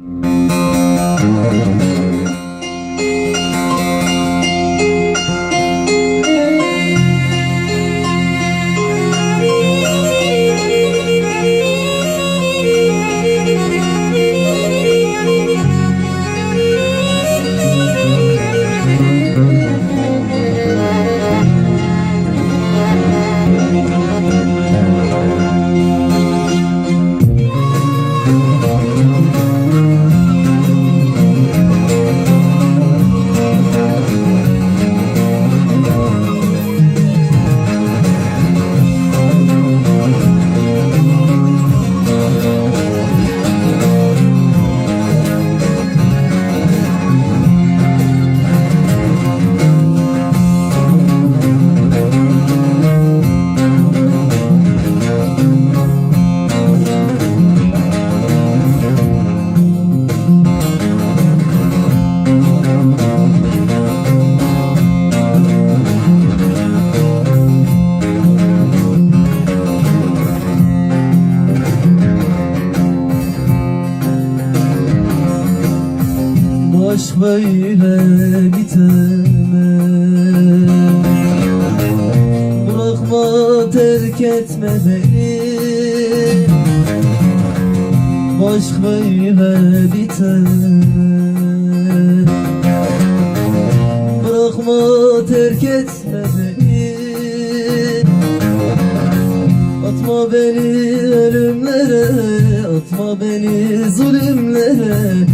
Mm-hmm. Aşk böyle bitemez. Bırakma terk etme beni. Aşk böyle bitemez. Bırakma terk etme beni. Atma beni ölümlere Atma beni zulümlere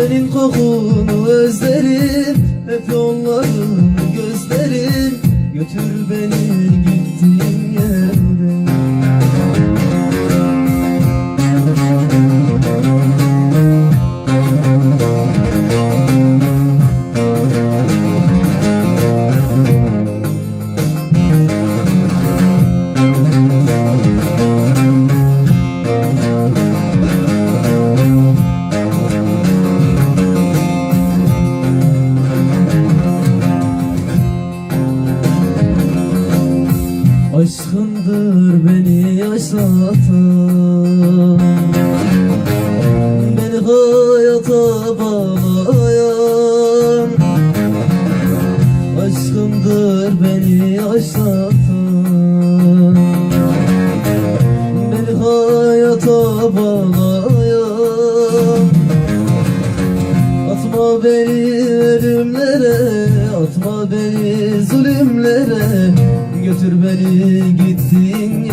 Senin kokunu özlerim. Hep yollarım gözlerim Götür beni gittiğin yaşatan Beni hayata bağlayan Aşkındır beni yaşatan Beni hayata bağlayan. Atma beni ölümlere Atma beni zulümlere. Götür beni gittiğin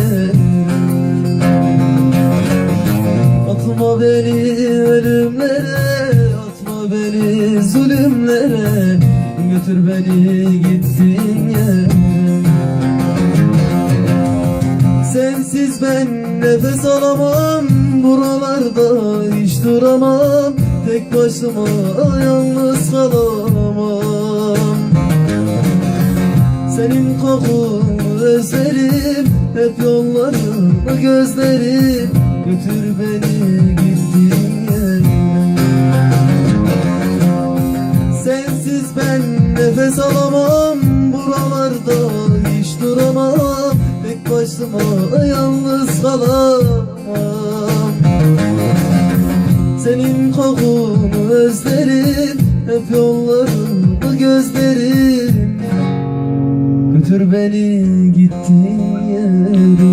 Atma beni ölümlere Atma beni zulümlere. Götür beni gittiğin yere Sensiz ben nefes alamam Buralarda hiç duramam. Tek başıma yalnız kalamam. Senin kokunu özlerim Hep yollarında gözlerim Götür beni gittiğin yere. Sensiz ben nefes alamam Buralarda hiç duramam. Tek başıma yalnız kalamam. Senin kokunu özlerim Hep yollarında gözlerim. Götür beni gittiğin yere